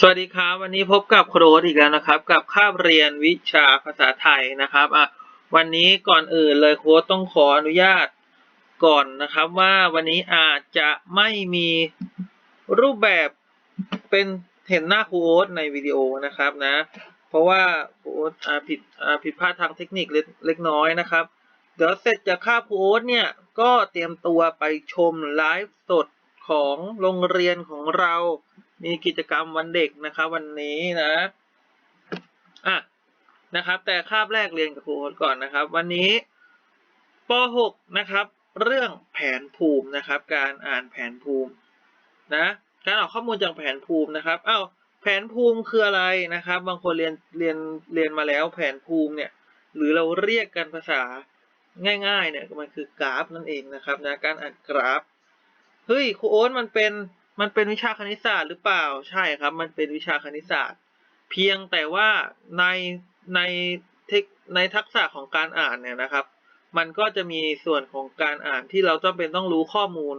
สวัสดีครับ วันนี้พบกับโครดอีกแล้วนะครับ กับคาบเรียนวิชาภาษาไทยนะครับอะวันนี้ก่อนอื่นเลยโค้ดต้องขออนุญาตก่อนนะครับว่าวันนี้อาจจะไม่มีรูปแบบเป็นเห็นหน้าครูโอ๊ตในวิดีโอนะครับนะ เพราะว่าครูโอ๊ตอ่าผิดอ่าผิดพลาดทางเทคนิคเล็กเล็กน้อยนะครับ เดี๋ยวเสร็จจากคาบครูโอ๊ตเนี่ยก็เตรียมตัวไปชมไลฟ์สดของโรงเรียนของเรา มีกิจกรรมวันเด็กนะครับวันนี้นะอะนะครับ แต่คาบแรกเรียนกับครูโอ๊ตก่อนนะครับ วันนี้ป .6 นะครับ เรื่องแผนภูมินะครับ การอ่านแผนภูมินะการออกข้อมูลจากแผนภูมินะครับอ้าวแผนภูมิคืออะไรนะครับ บางคนเรียนเรียนเรียนมาแล้วแผนภูมิเนี่ยหรือเราเรียกกันภาษาง่ายๆเนี่ยมันคือกราฟนั่นเองนะครับนะการอ่านกราฟเฮ้ยครูโอ๊ตมันเป็น มันเป็นวิชาคณิตศาสตร์หรือเปล่าใช่ครับ มันเป็นวิชาคณิตศาสตร์ เพียงแต่ว่าในในเทคในทักษะของการอ่านเนี่ยนะครับ มันก็จะมีส่วนของการอ่านที่เราจำเป็นต้องรู้ข้อมูล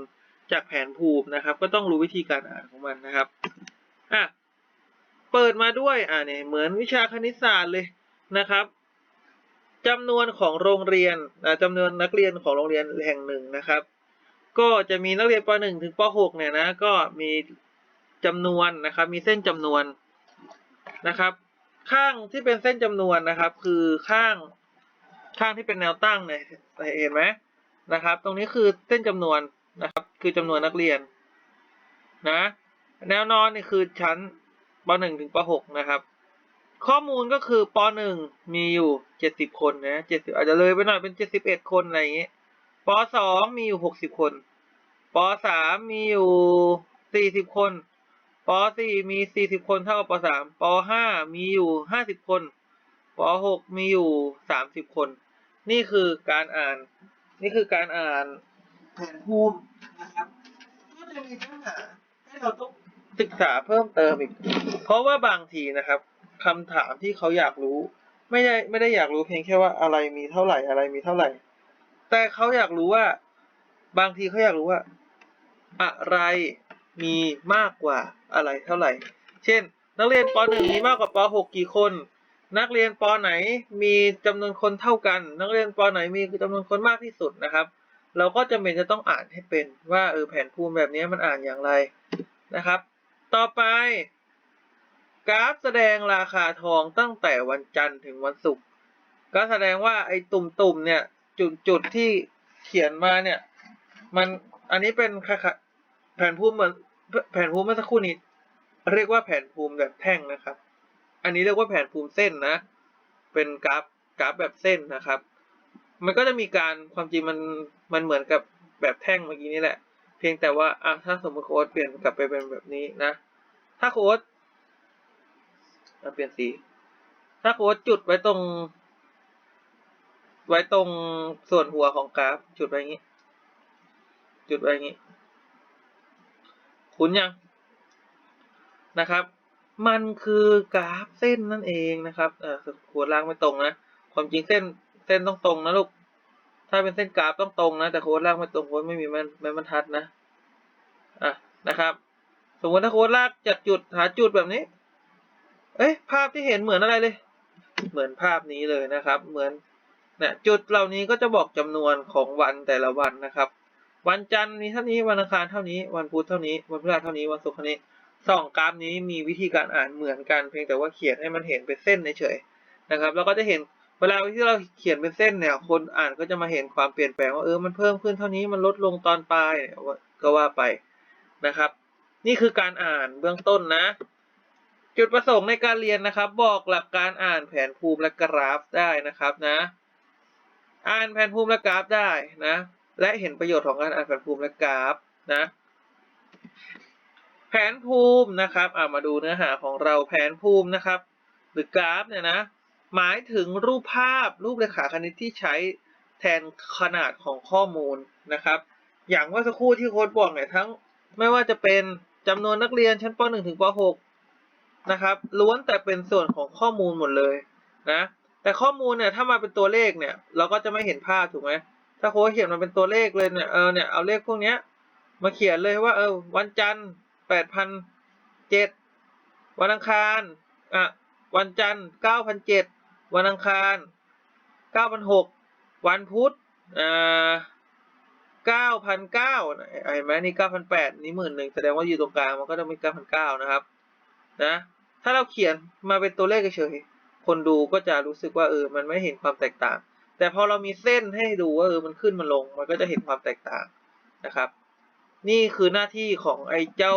จากแผนภูมินะครับ ก็ต้องรู้วิธีการอ่านของมันนะครับอะเปิดมาด้วยอ่าเนี่ยเหมือนวิชาคณิตศาสตร์เลยนะครับจำนวนของโรงเรียนอ่าจำนวนนักเรียนของโรงเรียนแห่งหนึ่งนะครับ ก็จะมีนักเรียนป .1 ถึงป .6 เนี่ยนะก็มีจำนวนนะครับ มีเส้นจำนวนนะครับ ข้างที่เป็นเส้นจำนวนนะครับ คือข้างข้างที่เป็นแนวตั้งเนี่ยเห็นไหมนะครับ ตรงนี้คือเส้นจำนวนนะครับ คือจำนวนนักเรียนนะแนวนอนนี่คือชั้นป .1 ถึงป .6 นะครับ ข้อมูลก็คือป .1 มีอยู่ 70 คนนะ70อาจจะเลยไปหน่อยเป็น 71 คนอะไรอย่างเงี้ ปสองมีอยู่หกสิบคนปสามมีอยู่สี่สิบคนปสี่มีสี่สิบคนเท่ากับปสามปห้ามีอยู่ห้าสิบคนปหกมีอยู่สามสิบคน นี่คือการอ่าน นี่คือการอ่านแผนภูมินะครับก็จะมีเนื้อหาให้เราต้องศึกษาเพิ่มเติมอีก เพราะว่าบางทีนะครับคำถามที่เขาอยากรู้ ไม่ได้ไม่ได้อยากรู้เพียงแค่ว่าอะไรมีเท่าไหร่อะไรมีเท่าไหร่ แต่เขาอยากรู้ว่า บางทีเขาอยากรู้ว่า อะไรมีมากกว่าอะไรเท่าไหร่ เช่น นักเรียนป .1 มีมากกว่าป .6 กี่คน นักเรียนป ไหนมีจำนวนคนเท่ากัน นักเรียนป ไหนมีจำนวนคนมากที่สุดนะครับ เราก็จำเป็นจะต้องอ่านให้เป็นว่าเออแผนภูมิแบบนี้มันอ่านอย่างไรนะครับ ต่อไป กราฟแสดงราคาทองตั้งแต่วันจันทร์ถึงวันศุกร์ก็แสดงว่าไอ้ตุ่มๆเนี่ย จุดจุดที่เขียนมาเนี่ย มันอันนี้เป็นค่ะแผนภูมิเหมือนแผนภูมิเมื่อสักครู่นี้ เรียกว่าแผนภูมิแบบแท่งนะครับ อันนี้เรียกว่าแผนภูมิเส้นนะ เป็นกราฟกราฟแบบเส้นนะครับ มันก็จะมีการความจริงมันมันเหมือนกับแบบแท่งเมื่อกี้นี่แหละ เพียงแต่ว่าอะถ้าสมมติโค้ดเปลี่ยนกลับไปเป็นแบบนี้นะ ถ้าโค้ดเปลี่ยนสี ถ้าโค้ดจุดไว้ตรง ไว้ตรงส่วนหัวของกราฟ จุดไว้อย่างนี้ จุดไว้อย่างนี้ คุ้นยังนะครับ มันคือกราฟเส้นนั่นเองนะครับเออหัวล่างไม่ตรงนะความจริงเส้นเส้นต้องตรงนะลูกถ้าเป็นเส้นกราฟต้องตรงนะแต่โค้ดล่างไม่ตรงโค้ดไม่มีมันม่บรรทัดนะอะนะครับ สมมติถ้าโค้ดลากจากจุดหาจุดแบบนี้ เอ๊ะภาพที่เห็นเหมือนอะไรเลย เหมือนภาพนี้เลยนะครับ เหมือน นี่ยจุดเหล่านี้ก็จะบอกจำนวนของวันแต่ละวันนะครับ วันจันทร์มีเท่านี้วันอังคารเท่านี้ วันพุธเท่านี้ วันพฤหัสเท่านี้วันศุกร์เท่านี้สองกราฟนี้มีวิธีการอ่านเหมือนกันเพียงแต่ว่าเขียนให้มันเห็นเป็นเส้นเฉยๆนะครับแล้วก็จะเห็นเวลาที่เราเขียนเป็นเส้นเนี่ย คนอ่านก็จะมาเห็นความเปลี่ยนแปลงว่าเออมันเพิ่มขึ้นเท่านี้มันลดลงตอนปลายก็ว่าไปนะครับ นี่คือการอ่านเบื้องต้นนะ จุดประสงค์ในการเรียนนะครับ บอกหลักการอ่านแผนภูมิและกราฟได้นะครับนะ อ่านแผนภูมิและกราฟได้นะ และเห็นประโยชน์ของการอ่านแผนภูมิและกราฟนะ แผนภูมินะครับอ่ามาดูเนื้อหาของเราแผนภูมินะครับ หรือกราฟเนี่ยนะ หมายถึงรูปภาพรูปเรขาคณิตที่ใช้แทนขนาดของข้อมูลนะครับ อย่างว่าสักครู่ที่โค้ดบอกเนี่ยทั้งไม่ว่าจะเป็นจำนวนนักเรียนชั้นป .1 ถึงป .6 นะครับล้วนแต่เป็นส่วนของข้อมูลหมดเลยนะ แต่ข้อมูลเนี่ยถ้ามาเป็นตัวเลขเนี่ย เราก็จะไม่เห็นภาพถูกไหมถ้าโค้ชเขียนมาเป็นตัวเลขเลยเนี่ยเออเนี่ยเอาเลขพวกเนี้ย มาเขียนเลยว่า เออ วันจันทร์แปดพันเจ็ดวันอังคารอะวันจันทร์เก้าพันเจ็ดวันอังคารเก้าพันหกวันพุธอ่าเก้าพันเก้าเห็นไหมนี่เก้าพันแปดนี่หมื่นหนึ่งแสดงว่าอยู่ตรงกลางมันก็ต้องเป็นเก้าพันเก้านะครับ นะ ถ้าเราเขียนมาเป็นตัวเลขเฉย คนดูก็จะรู้สึกว่าเออ มันไม่เห็นความแตกต่าง แต่พอเรามีเส้นให้ดูว่าเออ มันขึ้นมันลง มันก็จะเห็นความแตกต่างนะครับ นี่คือหน้าที่ของไอ้เจ้า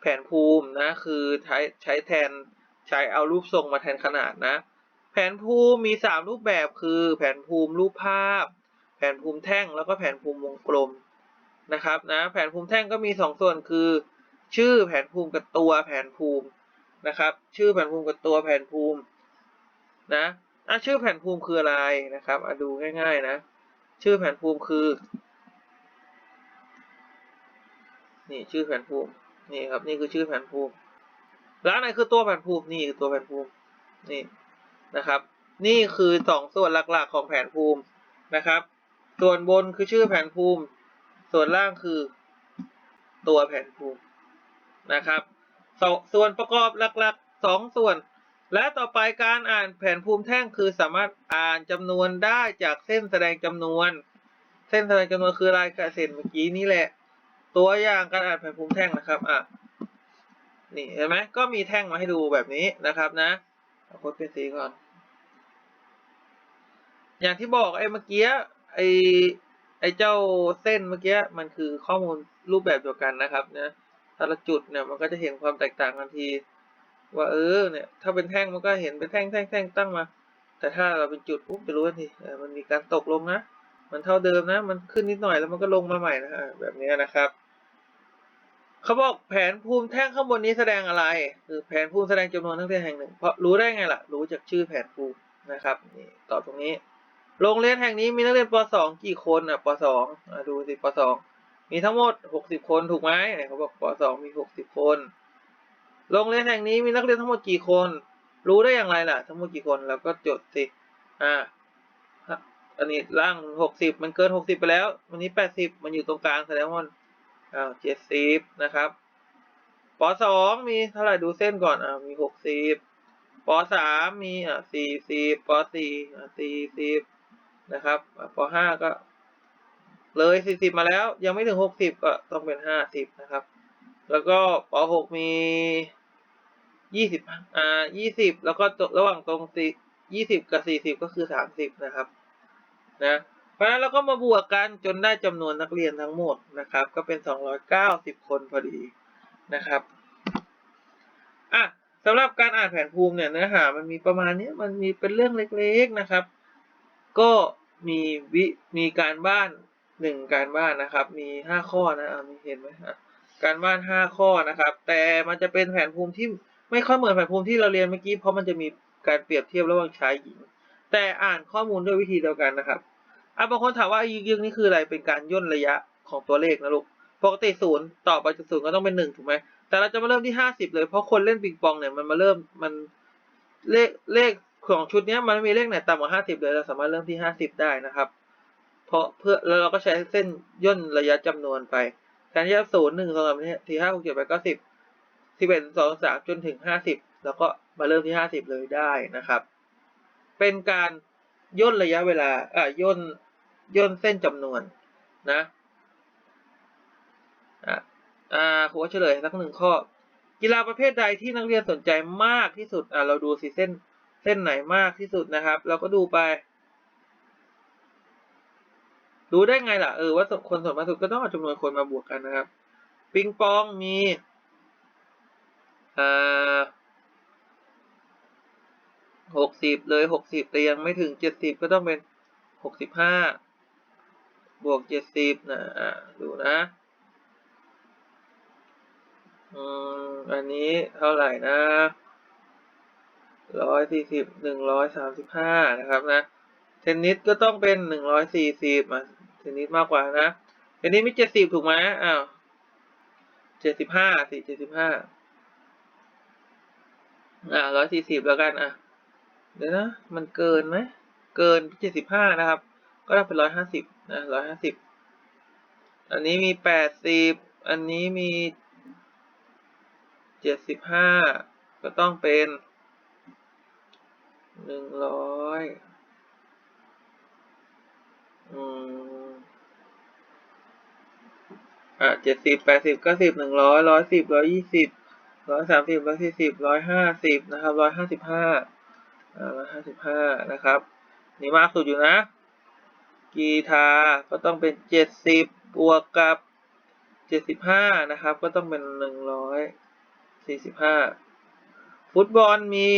แผนภูมินะ คือใช้ใช้แทนใช้เอารูปทรงมาแทนขนาดนะ แผนภูมิมีสามรูปแบบคือ แผนภูมิรูปภาพ แผนภูมิแท่งแล้วก็แผนภูมิวงกลมนะครับนะ แผนภูมิแท่งก็มีสองส่วนคือ ชื่อแผนภูมิกับตัวแผนภูมินะครับ ชื่อแผนภูมิกับตัวแผนภูมิ นะอะชื่อแผ่นภูมิคืออะไรนะครับอะดูง่าย ๆ นะ ชื่อแผ่นภูมิคือ นี่ชื่อแผ่นภูมิ นี่ครับ นี่คือชื่อแผ่นภูมิ แล้วอันไหนคือตัวแผ่นภูมินี่คือตัวแผ่นภูมิ นี่นะครับ นี่คือสองส่วนหลักๆของแผนภูมินะครับ ส่วนบนคือชื่อแผนภูมิ ส่วนล่างคือตัวแผนภูมินะครับสส่วนประกอบหลักๆสองส่วน และต่อไปการอ่านแผนภูมิแท่งคือสามารถอ่านจำนวนได้จากเส้นแสดงจำนวน เส้นแสดงจำนวนคือลายกระเส้นเมื่อกี้นี่แหละ ตัวอย่างการอ่านแผนภูมิแท่งนะครับอะนี่เห็นไหมก็มีแท่งมาให้ดูแบบนี้นะครับนะเอาโค้ดเป็นสีก่อน อย่างที่บอกไอ้เมื่อกี้ไอ้ไอ้เจ้าเส้นเมื่อกี้มันคือข้อมูลรูปแบบเดียวกันนะครับนะแต่ละจุดเนี่ยมันก็จะเห็นความแตกต่างทันที ว่าเออเนี่ยถ้าเป็นแท่งมันก็เห็นเป็นแท่งแท่งแท่งตั้งมา แต่ถ้าเราเป็นจุดปุ๊บจะรู้ทันทีมันมีการตกลงนะ มันเท่าเดิมนะ มันขึ้นนิดหน่อยแล้วมันก็ลงมาใหม่นะฮะแบบนี้นะครับเขาบอกแผนภูมิแท่งข้างบนนี้แสดงอะไร คือแผนภูมิแสดงจำนวนนักเรียนแห่งหนึ่ง เพราะรู้ได้ไงล่ะ รู้จากชื่อแผนภูมินะครับนี่ตอบตรงนี้ โรงเรียนแห่งนี้มีนักเรียนป .2 กี่คนอะป .2 อะดูสิป .2 มีทั้งหมด 60 คนถูกไหมเนี่ยเขาบอกป .2 มี 60 คน โรงเรียนแห่งนี้มีนักเรียนทั้งหมดกี่คน รู้ได้อย่างไรล่ะ ทั้งหมดกี่คนเราก็จดสิอ่าอันนี้ล่างหกสิบมันเกินหกสิบไปแล้ว วันนี้แปดสิบมันอยู่ตรงกลางแสดงว่าอ้าวเจ็ดสิบนะครับปสองมีเท่าไหร่ดูเส้นก่อนอ่ามีหกสิบปสามมีอ่าสี่สิบปสี่อ่าสี่สิบนะครับอ่าปห้าก็ เลยสี่สิบมาแล้ว ยังไม่ถึงหกสิบก็ต้องเป็นห้าสิบนะครับ แล้วก็ปหกมี ยี่สิบอ่ายี่สิบแล้วก็ระหว่างตรงสี่ยี่สิบกับสี่สิบก็คือสามสิบนะครับ นะ เพราะนั้นเราก็มาบวกกันจนได้จำนวนนักเรียนทั้งหมดนะครับ ก็เป็น290คนพอดีนะครับ อะสำหรับการอ่านแผนภูมิเนี่ยเนื้อหามันมีประมาณนี้มันมีเป็นเรื่องเล็กๆนะครับ ก็มีวิมีการบ้านหนึ่งการบ้านนะครับ มีห้าข้อนะอะมีเห็นไหมฮะการบ้านห้าข้อนะครับ แต่มันจะเป็นแผนภูมิที่ ไม่ค่อยเหมือนแผนภูมิที่เราเรียนเมื่อกี้เพราะมันจะมีการเปรียบเทียบระหว่างชายหญิง แต่อ่านข้อมูลด้วยวิธีเดียวกันนะครับอะบางคนถามว่ายึกยึกนี่คืออะไรเป็นการย่นระยะของตัวเลขนะลูกปกติศูนย์ต่อไปจากศูนย์ก็ต้องเป็นหนึ่งถูกไหมแต่เราจะมาเริ่มที่ห้าสิบเลยเพราะคนเล่นปิงปองเนี่ยมันมาเริ่มมันเลขเลขของชุดนี้มันไม่มีเลขไหนต่ำกว่าห้าสิบเลยเราสามารถเริ่มที่ห้าสิบได้นะครับ เพราะเพื่อแล้วเราก็ใช้เส้นย่นระยะจำนวนไปการที่ศูนย์หนึ่งสองสามสี่ห้าหกเจ็ดแปดเก้าสิบ สิบเอ็ดสองสามจนถึงห้าสิบแล้วก็มาเริ่มที่ห้าสิบเลยได้นะครับ เป็นการย่นระยะเวลาอ่าย่นย่นเส้นจำนวนนะอ่าอ่าครูเฉลยสักหนึ่งข้อ กีฬาประเภทใดที่นักเรียนสนใจมากที่สุดอ่าเราดูสิเส้นเส้นไหนมากที่สุดนะครับ เราก็ดูไปดูได้ไงล่ะเออว่าคนส่วนมากสุดก็ต้องเอาจำนวนคนมาบวกกันนะครับ ปิงปองมี อ่าหกสิบเลยหกสิบแต่ยังไม่ถึงเจ็ดสิบก็ต้องเป็นหกสิบห้าบวกเจ็ดสิบนะดูนะอืมอันนี้เท่าไหร่นะร้อยสี่สิบหนึ่งร้อยสามสิบห้านะครับนะเทนนิสก็ต้องเป็นหนึ่งร้อยสี่สิบอะเทนนิสมากกว่านะเทนนิสมีเจ็ดสิบถูกไหมอ้าวเจ็ดสิบห้าสิเจ็ดสิบห้า อ่าร้อยสี่สิบแล้วกันอะเดี๋ยวนะมันเกินไหมเกินเจ็ดสิบห้านะครับ ก็ต้องเป็นร้อยห้าสิบนะร้อยห้าสิบอันนี้มีแปดสิบอันนี้มีเจ็ดสิบห้าก็ต้องเป็นหนึ่งร้อยอืมอะเจ็ดสิบแปดสิบเก้าสิบหนึ่งร้อยร้อยสิบร้อยยี่สิบ ร้อยสามสิบร้อยสี่สิบร้อยห้าสิบนะครับร้อยห้าสิบห้าร้อยห้าสิบห้านะครับ นี่มากสุดอยู่นะ กีทาก็ต้องเป็นเจ็ดสิบบวกกับเจ็ดสิบห้านะครับ ก็ต้องเป็นหนึ่งร้อยสี่สิบห้าฟุตบอลมี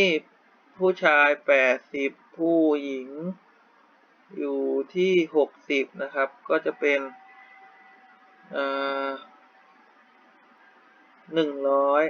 ผู้ชายแปดสิบผู้หญิง อยู่ที่หกสิบนะครับ ก็จะเป็นหนึ่งร้อย